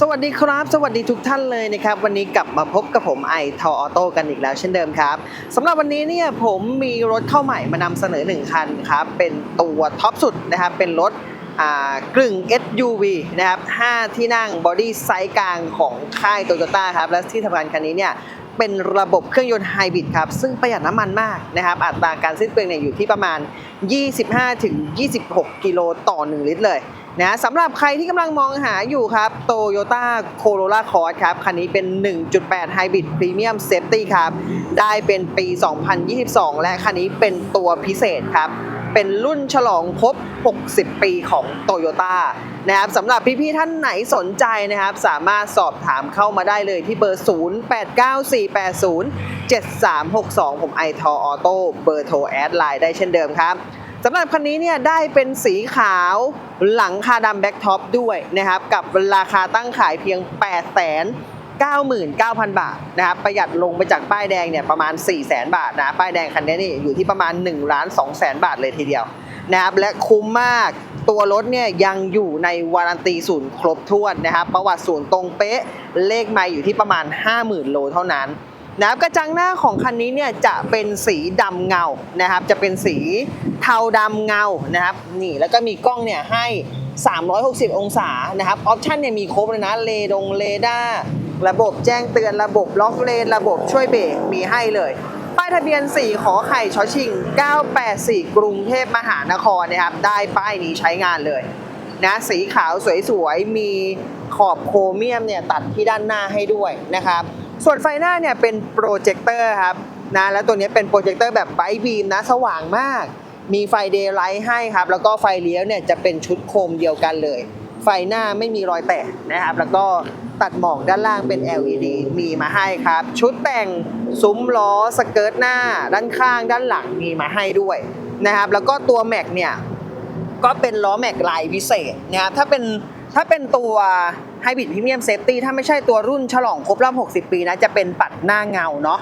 สวัสดีครับ สวัสดีทุกท่านเลยนะครับ วันนี้กลับมาพบกับผมไอทอออโต้กันอีกแล้วเช่นเดิมครับสำหรับวันนี้เนี่ยผมมีรถเข้าใหม่มานำเสนอ 1 คันครับเป็นตัวท็อปสุดนะครับ เป็นรถอ่ากึ่ง SUV นะครับ 5 ที่นั่งบอดี้ไซส์กลางของค่ายโตโยต้าครับ และที่ทำงานคันนี้เนี่ยเป็นระบบเครื่องยนต์ไฮบริดครับ ซึ่งประหยัดน้ำมันมากนะครับ อัตราการสิ้นเปลืองเนี่ยอยู่ที่ประมาณ 25-26 กิโลต่อ 1 ลิตรเลย นะสำหรับใครที่กำลังมองหาอยู่ครับ Toyota Corolla Cross ครับ คันนี้เป็น 1.8 Hybrid Premium Safety ครับ ได้เป็นปี 2022 และคันนี้เป็นตัวพิเศษครับ เป็นรุ่นฉลองครบ 60 ปีของ Toyota นะครับสำหรับพี่ๆท่านไหนสนใจนะครับ สามารถสอบถามเข้ามาได้เลยที่เบอร์ 0894807362 ผมไอทอออโต้เบอร์โทรแอดไลน์ได้เช่นเดิมครับ สำหรับคันนี้เนี่ยได้เป็นสีขาวหลังคาดำแบ็กท็อปด้วยนะครับ กับราคาตั้งขายเพียง 8 0 0 0 0 99,000 บาทนะครับประหยัดลงไปจากป้ายแดงเนี่ยประมาณ 4 0 0 0 0 0บาทนะป้ายแดงคันนี้นี่อยู่ที่ประมาณ1ล้าน2แสนบาทเลยทีเดียวนะครับและคุ้มมากตัวรถเนี่ยยังอยู่ในวารันตีศูนย์ครบถ้วนนะครับประวัติศูนย์ตรงเป๊ะเลขไม่อยู่ที่ประมาณ 50,000 โลเท่านั้น นะครับกระจังหน้าของคันนี้เนี่ยจะเป็นสีดำเงานะครับ จะเป็นสีเทาดำเงานะครับนี่แล้วก็มีกล้องเนี่ยให้ 360 องศานะครับออปชันเนี่ยมีครบเลยนะเลดงเลด้าระบบแจ้งเตือนระบบล็อกเลนระบบช่วยเบรกมีให้เลยป้ายทะเบียน 4 ขอไข่ชอชิง 984 กรุงเทพมหานครนะครับ ได้ป้ายนี้ใช้งานเลยนะสีขาวสวยๆ มีขอบโครเมียมเนี่ยตัดที่ด้านหน้าให้ด้วยนะครับ ส่วนไฟหน้าเนี่ยเป็นโปรเจคเตอร์ครับนะแล้วตัวนี้เป็นโปรเจคเตอร์แบบไบบีมนะสว่างมาก มีไฟเดย์ไลท์ให้ครับ แล้วก็ไฟเลี้ยวเนี่ยจะเป็นชุดโคมเดียวกันเลย ไฟหน้าไม่มีรอยแตกนะครับ แล้วก็ตัดหมอกด้านล่างเป็น LED มีมาให้ครับ ชุดแต่งซุ้มล้อสเกิร์ตหน้า ด้านข้างด้านหลังมีมาให้ด้วยนะครับ แล้วก็ตัวแม็กเนี่ยก็เป็นล้อแม็กลายพิเศษนะครับถ้าเป็น ถ้าเป็นตัว Hybrid Premium Safety ถ้าไม่ใช่ตัวรุ่นฉลองครบรอบ 60 ปีนะจะเป็นปัดหน้าเงาเนาะ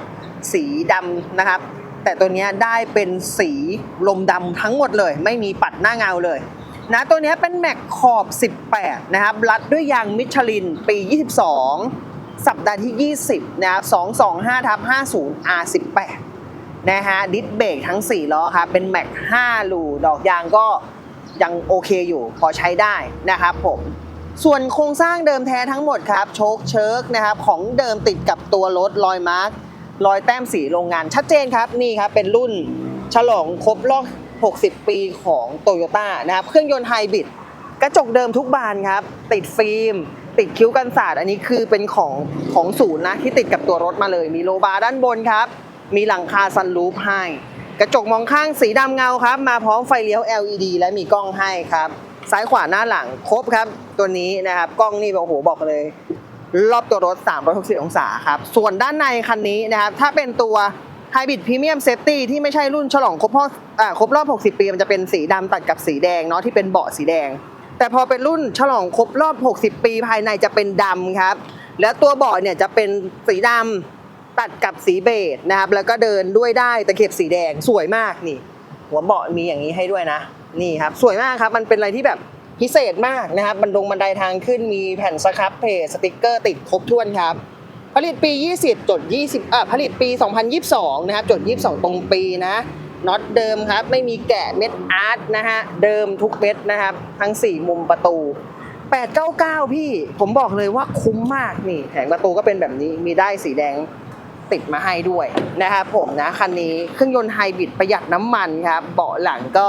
สีดำนะครับ แต่ตัวเนี้ยได้เป็นสีลมดำทั้งหมดเลย ไม่มีปัดหน้าเงาเลยนะตัวเนี้ยเป็นแม็กขอบ 18 นะครับ รัดด้วยยางมิชลินปี 22 สัปดาห์ที่ 20 นะครับ 225ทับ50 R18 นะฮะ ดิสเบรกทั้ง 4 ล้อครับเป็นแม็ก5ลูดอกยางก็ ยังโอเคอยู่พอใช้ได้นะครับผมส่วนโครงสร้างเดิมแท้ทั้งหมดครับโชคเชิร์กนะครับของเดิมติดกับตัวรถรอยมาร์กรอยแต้มสีโรงงานชัดเจนครับนี่ครับเป็นรุ่นฉลองครบรอบ 60 ปีของโตโยต้านะครับเครื่องยนต์ไฮบริดกระจกเดิมทุกบานครับ ติดฟิล์ม ติดคิ้วกันศาสตร์อันนี้คือเป็นของของศูนย์นะที่ติดกับตัวรถมาเลย มีโลบาร์ด้านบนครับ มีหลังคาซันรูฟให้ กระจกมองข้างสีดำเงาครับ มาพร้อมไฟเลี้ยว LED และมีกล้องให้ครับ ซ้ายขวาหน้าหลังครบครับ ตัวนี้นะครับ กล้องนี่โอ้โหบอกเลย รอบตัวรถ 360 องศาครับ ส่วนด้านในคันนี้นะครับ ถ้าเป็นตัว Hybrid Premium Safety ที่ไม่ใช่รุ่นฉลองครบรอบอ่าครบรอบ 60 ปี มันจะเป็นสีดำตัดกับสีแดงเนาะที่เป็นเบาะสีแดง แต่พอเป็นรุ่นฉลองครบรอบ 60 ปีภายในจะเป็นดำครับ แล้วตัวเบาะเนี่ยจะเป็นสีดำ ตัดกับสีเบจนะครับ แล้วก็เดินด้วยได้ตะเข็บสีแดงสวยมากนี่ หัวเบาะมีอย่างนี้ให้ด้วยนะ นี่ครับ สวยมากครับ มันเป็นอะไรที่แบบพิเศษมากนะครับบันดงบันไดทางขึ้นมีแผ่นสครับเพจสติกเกอร์ติดครบถ้วนครับ ผลิตปี 20 จด 20อะผลิตปี 2022 นะครับ จด 22 ตรงปีนะน็อตเดิมครับ ไม่มีแกะเม็ดอาร์ตนะฮะ เดิมทุกเม็ดนะครับ ทั้ง 4 มุมประตู 899 พี่ ผมบอกเลยว่าคุ้มมากนี่แผงประตูก็เป็นแบบนี้มีได้สีแดง ติดมาให้ด้วยนะครับผมนะคันนี้เครื่องยนต์ไฮบริดประหยัดน้ำมันครับเบาะหลังก็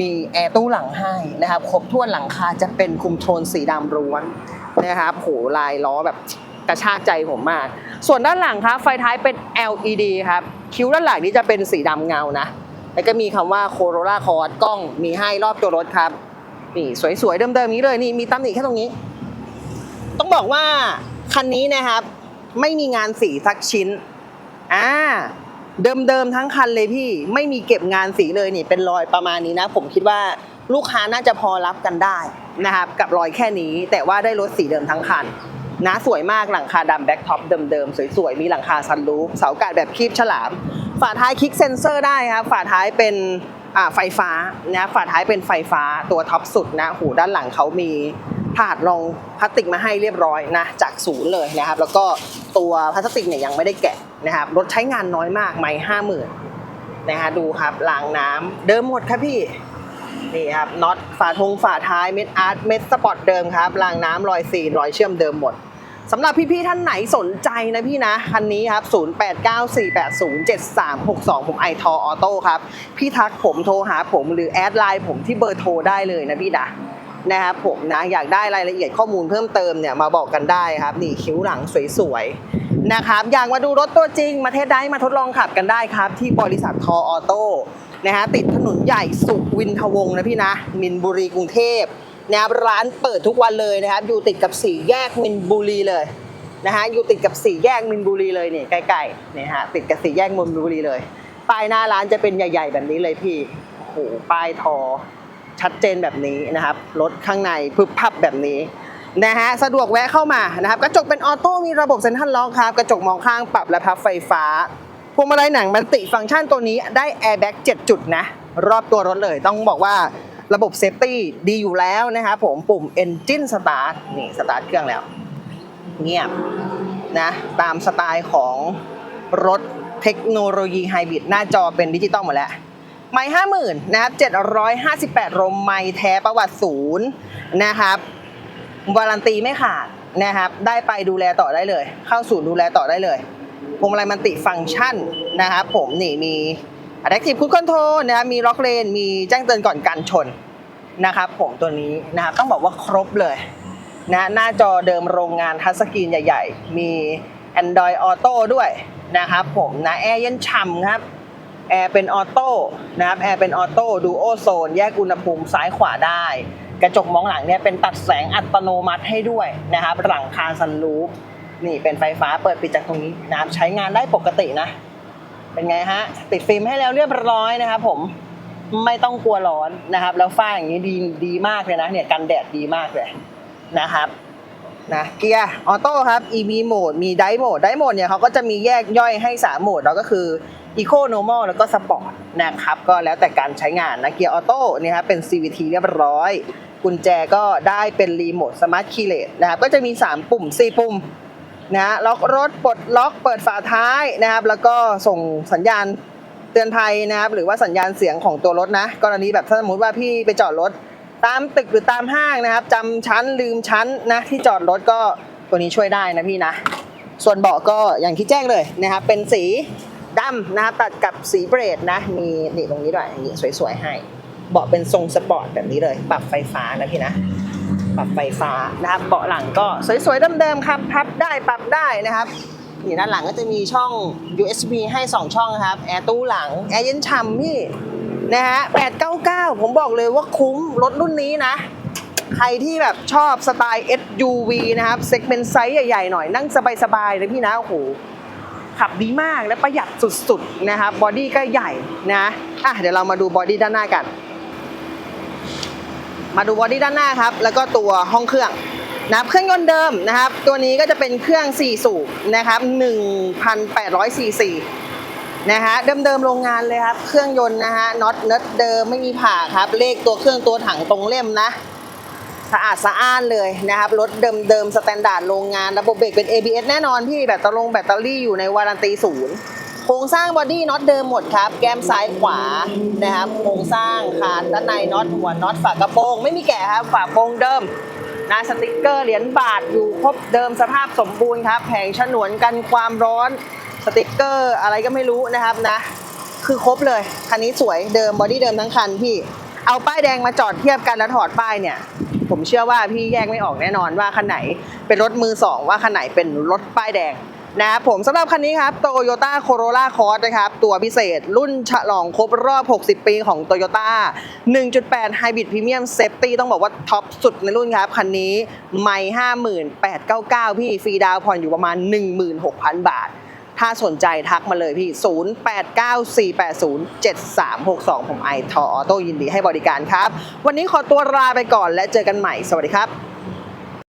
มีแอร์ตู้หลังให้นะครับครบถ้วนหลังคาจะเป็นคุมโทนสีดำล้วนนะครับโหลายล้อแบบกระชากใจผมมาก ส่วนด้านหลังครับไฟท้ายเป็น LED ครับคิ้วด้านหลังนี้จะเป็นสีดำเงานะแล้วก็มีคำว่า Corolla Cross กล้องมีให้รอบตัวรถครับนี่สวยๆเดิมๆนี้เลยนี่มีตำหนิแค่ตรงนี้ ต้องบอกว่าคันนี้นะครับ ไม่มีงานสีสักชิ้น อ่า เดิมๆทั้งคันเลยพี่ ไม่มีเก็บงานสีเลยนี่ เป็นรอยประมาณนี้นะ ผมคิดว่าลูกค้าน่าจะพอรับกันได้นะครับ กับรอยแค่นี้ แต่ว่าได้รถสีเดิมทั้งคันนะสวยมากหลังคาดำแบ็คท็อปเดิมๆ สวยๆ มีหลังคาซันรูฟเสากาดแบบคีบฉลาม ฝาท้ายคลิกเซนเซอร์ได้ครับ ฝาท้ายเป็นอ่าไฟฟ้านะฝาท้ายเป็นไฟฟ้าตัวท็อปสุดนะ หูด้านหลังเขามี ถาดรองพลาสติกมาให้เรียบร้อยนะจากศูนย์เลยนะครับ แล้วก็ตัวพลาสติกเนี่ยยังไม่ได้แกะนะครับรถใช้งานน้อยมากไม่ห้าหมื่นนะฮะดูครับรางน้ำเดิมหมดครับพี่นี่ครับน็อตฝาทงฝาท้ายเม็ดอาร์ตเม็ดสปอร์ตเดิมครับรางน้ำรอยซีนรอยเชื่อมเดิมหมดสำหรับพี่ๆท่านไหนสนใจนะพี่นะคันนี้ครับ 0894807362 ผมไอทอออโต้ครับ พี่ทักผมโทรหาผมหรือแอดไลน์ผมที่เบอร์โทรได้เลยนะพี่นะ นะครับผมนะอยากได้รายละเอียดข้อมูลเพิ่มเติมเนี่ยมาบอกกันได้ครับนี่คิ้วหลังสวยๆนะครับอยากมาดูรถตัวจริงมาเทสได้มาทดลองขับกันได้ครับ ที่บริษัททอออโต้นะฮะติดถนนใหญ่สุขวินทวงศ์นะพี่นะ มินบุรีกรุงเทพนะครับร้านเปิดทุกวันเลยนะครับ อยู่ติดกับสี่แยกมินบุรีเลยนะฮะอยู่ติดกับสี่แยกมินบุรีเลยเนี่ยใกล้ๆเนี่ยฮะติดกับสี่แยกมินบุรีเลยป้ายหน้าร้านจะเป็นใหญ่ ๆ แบบนี้เลยพี่โอ้โหป้ายทอ ชัดเจนแบบนี้นะครับรถข้างในพึบพับแบบนี้นะฮะสะดวกแวะเข้ามานะครับกระจกเป็นออโต้มีระบบเซ็นทรัลล็อกครับกระจกมองข้างปรับและพับไฟฟ้าพวงมาลัยหนังมันติฟังก์ชันตัวนี้ได้แอร์แบ็ก7จุดนะรอบตัวรถเลยต้องบอกว่าระบบเซฟตี้ดีอยู่แล้วนะครับผมปุ่ม Engine Start นี่สตาร์ทเครื่องแล้ว เงียบนะตามสไตล์ของรถเทคโนโลยีไฮบริดหน้าจอเป็นดิจิตอลหมดแล้ว ไม่ห้าหมื่นนะครับเจ็ดร้อยห้าสิบแปดลมไม่แท้ประวัติศูนย์นะครับวารันตีไม่ขาดนะครับได้ไปดูแลต่อได้เลย เข้าสู่ดูแลต่อได้เลยพวงมาลัยมันติฟังก์ชันนะครับผมนี่มี Adaptive Cruise Control นะครับมีล็อกเลนมีแจ้งเตือนก่อนการชนนะครับผมตัวนี้นะครับต้องบอกว่าครบเลยนะหน้าจอเดิมโรงงานทัชสกรีนใหญ่ ๆ มี Android Auto ด้วยนะครับผมนะแอร์เย็นฉ่ำครับ แอร์เป็นออโต้นะครับแอร์เป็นออโต้ดูโอโซน แยกอุณหภูมิซ้ายขวาได้ กระจกมองหลังเนี่ยเป็นตัดแสงอัตโนมัติให้ด้วยนะครับหลังคาซันรูฟนี่เป็นไฟฟ้าเปิดปิดจากตรงนี้นะครับใช้งานได้ปกตินะ เป็นไงฮะ ติดฟิล์มให้แล้วเรียบร้อยนะครับผมไม่ต้องกลัวร้อนนะครับ แล้วฝ้าอย่างนี้ดีดีมากเลยนะเนี่ยกันแดดดีมากเลยนะครับนะเกียร์ออโต้ครับ EV โหมดมีไดโหมดไดโหมดเนี่ยเขาก็จะมีแยกย่อยให้ 3 โหมดแล้วก็คือ Eco Normal แล้วก็ Sport นะครับก็แล้วแต่การใช้งานนะเกียร์ออโต้เนี่ยครับเป็น CVT เรียบร้อย กุญแจก็ได้เป็นรีโมทสมาร์ทคีย์เลสนะครับก็จะมี 3 ปุ่ม 4 ปุ่มนะฮะล็อกรถปลดล็อกเปิดฝาท้ายนะครับ แล้วก็ส่งสัญญาณเตือนภัยนะครับหรือว่าสัญญาณเสียงของตัวรถนะกรณีแบบถ้าสมมติว่าพี่ไปจอดรถตามตึกหรือตามห้างนะครับจำชั้นลืมชั้นนะที่จอดรถก็ตัวนี้ช่วยได้นะพี่นะ ส่วนเบาะก็อย่างที่แจ้งเลยนะครับเป็นสี ดำนะครับตัดกับสีเบรดนะ มีนี่ตรงนี้ด้วยอย่างนี้สวยๆให้เบาะเป็นทรงสปอร์ตแบบนี้เลย ปรับไฟฟ้านะพี่นะปรับไฟฟ้านะครับเบาะหลังก็สวยๆเดิมๆครับพับได้ปรับได้นะครับนี่ด้านหลังก็จะมีช่อง USB ให้ 2 ช่องครับแอร์ตู้หลังแอร์เย็นฉ่ำพี่นะฮะ899 ผมบอกเลยว่าคุ้มรถรุ่นนี้นะ ใครที่แบบชอบสไตล์ SUV นะครับเซกเมนต์ไซส์ใหญ่ๆหน่อยนั่งสบายๆเลยพี่นะโอ้โห ขับดีมากและประหยัดสุดๆนะครับบอดี้ก็ใหญ่นะอะเดี๋ยวเรามาดูบอดี้ด้านหน้ากัน มาดูบอดี้ด้านหน้าครับ แล้วก็ตัวห้องเครื่องนะเครื่องยนต์เดิมนะครับ ตัวนี้ก็จะเป็นเครื่อง 4 สูบนะครับ1,800ซีซีนะฮะเดิมๆโรงงานเลยครับ เครื่องยนต์นะฮะน็อตเนิร์ดเดิมไม่มีผ่าครับ เลขตัวเครื่องตัวถังตรงเล่มนะ สะอาดสะอ้านเลยนะครับรถเดิมๆสแตนดาร์ดโรงงานระบบเบรกเป็น ABS แน่นอนพี่แบตเตอรี่แบตเตอรี่อยู่ในวารันตีศูนย์โครงสร้างบอดี้น็อตเดิมหมดครับ แก้มซ้ายขวานะครับโครงสร้างคานด้านในน็อตหัวน็อตฝากระโปรงไม่มีแกะครับฝากระโปรงเดิมนะสติกเกอร์เหรียญบาทอยู่ครบเดิมสภาพสมบูรณ์ครับแผงฉนวนกันความร้อนสติกเกอร์อะไรก็ไม่รู้นะครับนะ คือครบเลยคันนี้สวยเดิมบอดี้เดิมทั้งคันพี่เอาป้ายแดงมาจอดเทียบกันแล้วถอดป้ายเนี่ย ผมเชื่อว่าพี่แยกไม่ออกแน่นอนว่าคันไหนเป็นรถมือสองว่าคันไหนเป็นรถป้ายแดงนะครับผมสำหรับคันนี้ครับ Toyota Corolla Cross นะครับ ตัวพิเศษรุ่นฉลองครบรอบ 60 ปีของ Toyota 1.8 Hybrid Premium Safety ต้องบอกว่าท็อปสุดในรุ่นครับ คันนี้ไม่ 58,999 พี่ฟรีดาวผ่อนอยู่ประมาณ 16,000 บาท ถ้าสนใจทักมาเลยพี่ 0894807362 ผมไอทอออโต้ยินดีให้บริการครับ วันนี้ขอตัวลาไปก่อนและเจอกันใหม่ สวัสดีครับ